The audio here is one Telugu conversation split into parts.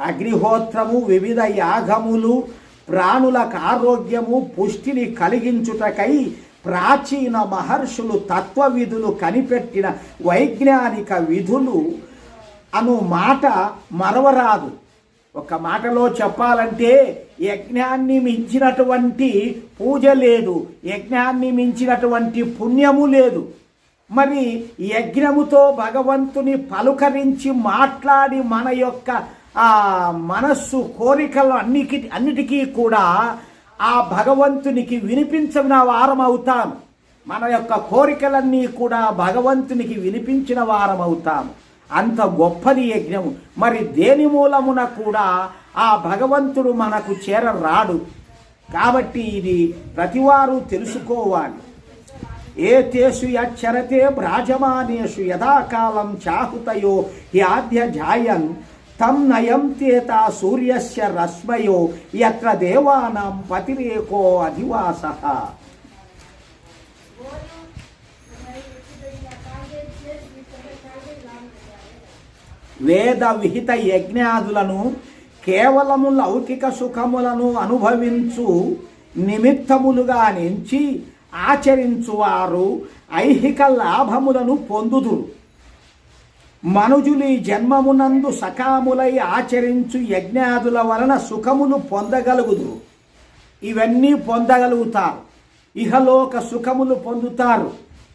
అగ్నిహోత్రము వివిధ యాగములు ప్రాణులకు ఆరోగ్యము పుష్టిని కలిగించుటకై ప్రాచీన మహర్షులు తత్వవిధులు కనిపెట్టిన వైజ్ఞానిక విధులు అను మాట మరవరాదు. ఒక మాటలో చెప్పాలంటే యజ్ఞాన్ని మించినటువంటి పూజ లేదు యజ్ఞాన్ని మించినటువంటి పుణ్యము లేదు. మరి యజ్ఞముతో భగవంతుని పలుకరించి మాట్లాడి మన యొక్క మనస్సు కోరికలు అన్నికి అన్నిటికీ కూడా ఆ భగవంతునికి వినిపించిన వారం అవుతాము మన యొక్క కోరికలన్నీ కూడా భగవంతునికి వినిపించిన వారం అవుతాము అంత గొప్పది యజ్ఞము మరి దేని మూలమున కూడా ఆ భగవంతుడు మనకు చేరరాడు? కాబట్టి ఇది ప్రతివారు తెలుసుకోవాలి. ఏతేషు యచ్చరతే భ్రాజమానేషు యథాకాలం చాహుతయో హ్యాధ్య జాయన్ తం నయంత్యేత సూర్యస్య రశ్మయో యత్ర దేవానాం పతిరేకో అధివాస వేద విహిత యజ్ఞాదులను కేవలము లౌకిక సుఖములను అనుభవించు నిమిత్తములుగా నించి ఆచరించువారు ఐహిక లాభములను పొందుదురు. మనుజులి జన్మమునందు సకాములై ఆచరించు యజ్ఞాదుల వలన సుఖములు పొందగలుగుదు. ఇవన్నీ పొందగలుగుతారు. ఇహలోక సుఖములు పొందుతారు.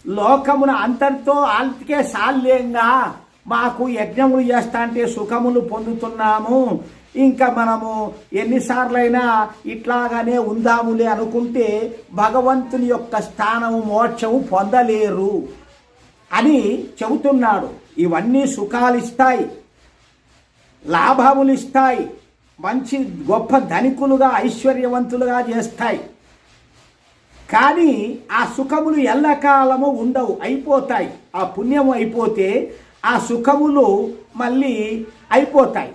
లోకమున అంతటితో అంతకే సాల్యంగా మాకు యజ్ఞములు చేస్తా అంటే సుఖములు పొందుతున్నాము. ఇంకా మనము ఎన్నిసార్లైనా ఇట్లాగానే ఉందాములే అనుకుంటే భగవంతుని యొక్క స్థానము మోక్షము పొందలేరు. అని చెబుతున్నాడు. ఇవన్నీ సుఖాలు ఇస్తాయి లాభములు ఇస్తాయి మంచి గొప్ప ధనికులుగా ఐశ్వర్యవంతులుగా చేస్తాయి. కానీ ఆ సుఖములు ఎల్లకాలము ఉండవు అయిపోతాయి. ఆ పుణ్యము అయిపోతే ఆ సుఖములు మళ్ళీ అయిపోతాయి.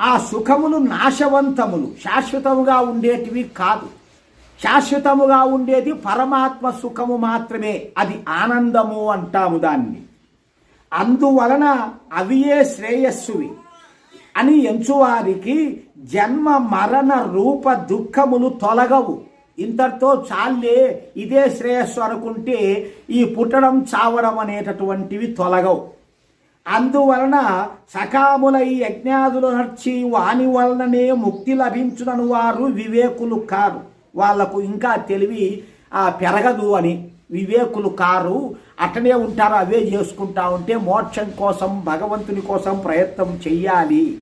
ఆ సుఖములు నాశవంతములు శాశ్వతముగా ఉండేటివి కాదు. శాశ్వతముగా ఉండేది పరమాత్మ సుఖము మాత్రమే. అది ఆనందము అంటాము దాన్ని. అందువలన అవియే శ్రేయస్సువి. అని ఎంచువారికి జన్మ మరణ రూప దుఃఖములు తొలగవు. ఇంతటితో చాలే ఇదే శ్రేయస్సు అనుకుంటే ఈ పుట్టడం చావడం అనేటటువంటివి తొలగవు. అందువలన సకాములై యజ్ఞాదులు నర్చి వాని వలననే ముక్తి లభించునను వారు వివేకులు కారు. వాళ్ళకు ఇంకా తెలివి పెరగదు అని. వివేకులు కారు అటనే ఉంటారు అవే చేసుకుంటా ఉంటే మోక్షం కోసం భగవంతుని కోసం ప్రయత్నం చెయ్యాలి.